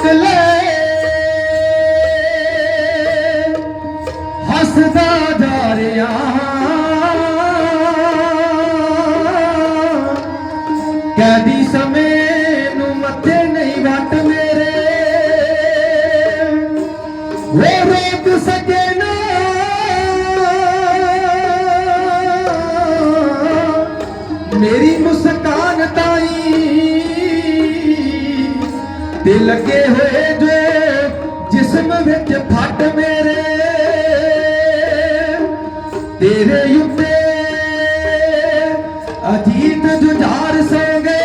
ਚੱਕ ਲੈ। ਹੱਸਦਾ ਜਾ ਰਿਹਾ। ਕੈਦੀ ਸਮੇਂ ਨੂੰ ਮੱਥੇ ਨਹੀਂ ਵੱਟ ਮੇਰੇ। ਉਹ ਰੋਕ ਸਕੇ ਨਾ। ਮੇਰੀ ਮੁਸਕਾਨ ਲੱਗੇ ਹੋਏ ਜੇ ਜਿਸਮ ਵਿੱਚ ਫੱਟ ਮੇਰੇ, ਤੇਰੇ ਉੱਤੇ ਅਜੀਤ ਜੁਝਾਰ ਸੰਗੇ।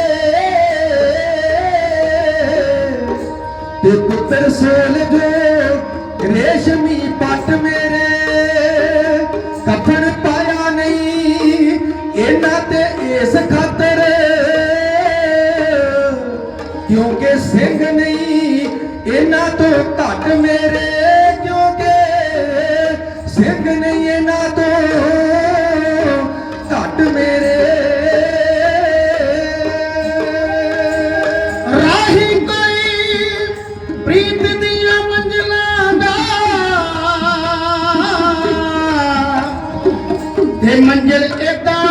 ਤੇ ਪੁੱਤਰ ਸੋਲ ਜੋ ਰੇਸ਼ਮੀ ਪੱਟ ਮੇਰੇ, ਕਫਨ ਪਾਇਆ ਨਹੀਂ, ਇਹਨਾਂ ਤੇ ਇਸ ਘੱਟ ਮੇਰੇ ਕਿਉਂਕਿ ਸਿੰਘ ਨਹੀਂ ਇਹਨਾਂ ਤੋਂ। ਘੱਟ ਮੇਰੇ। ਰਾਹੀ ਕੋਈ ਪ੍ਰੀਤ ਦੀਆਂ ਮੰਜ਼ਲਾਂ ਦਾ ਤੇ ਮੰਜ਼ਿਲ ਏਦਾਂ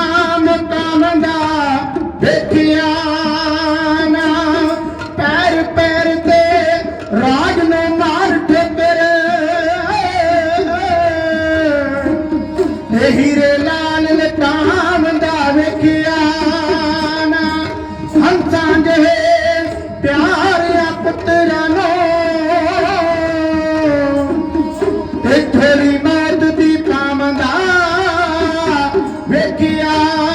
ਵੇਖਿਆ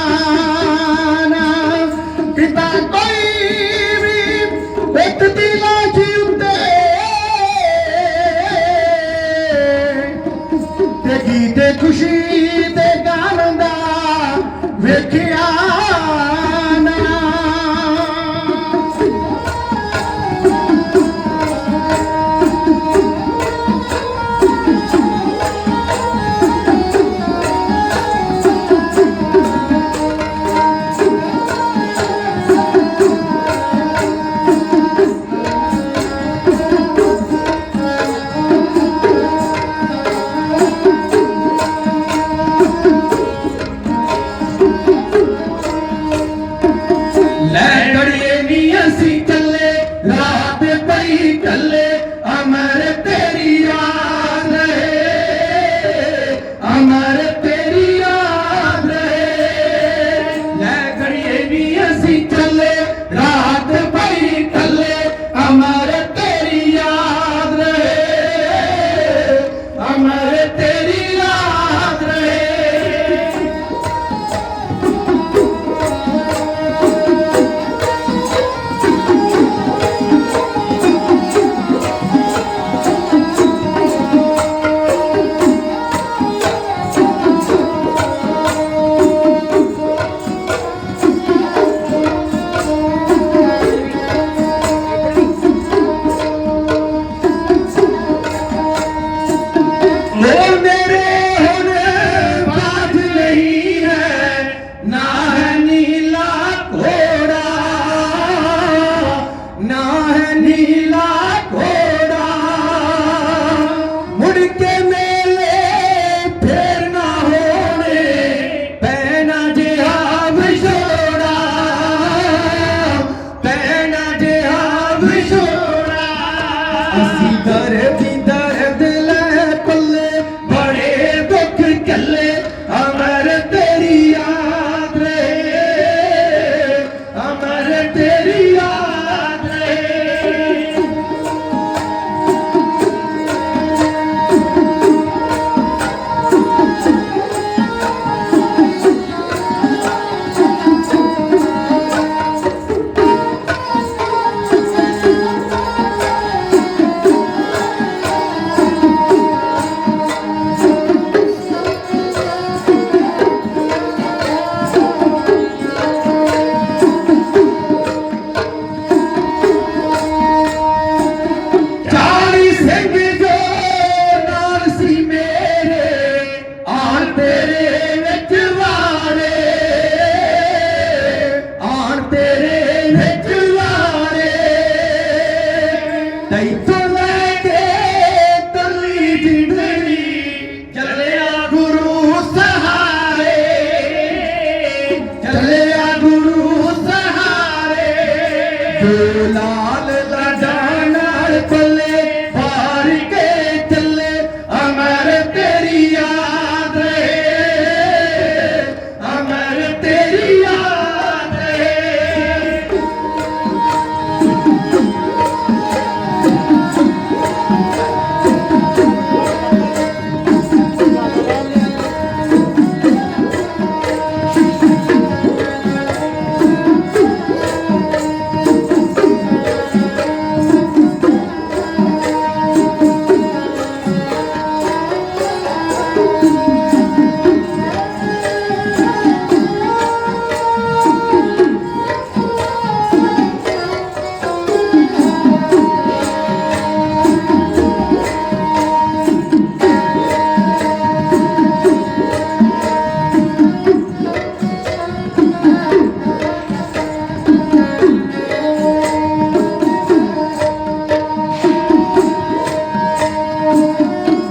Pay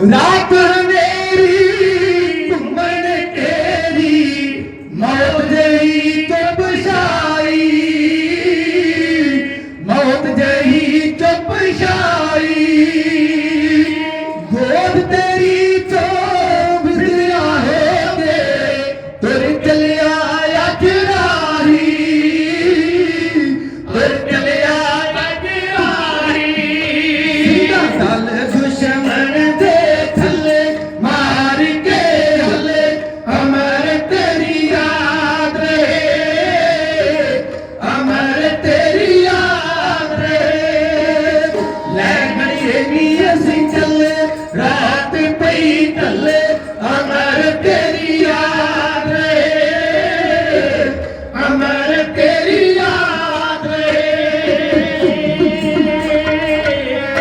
Like good. मीअ सिंग चले राति पई टले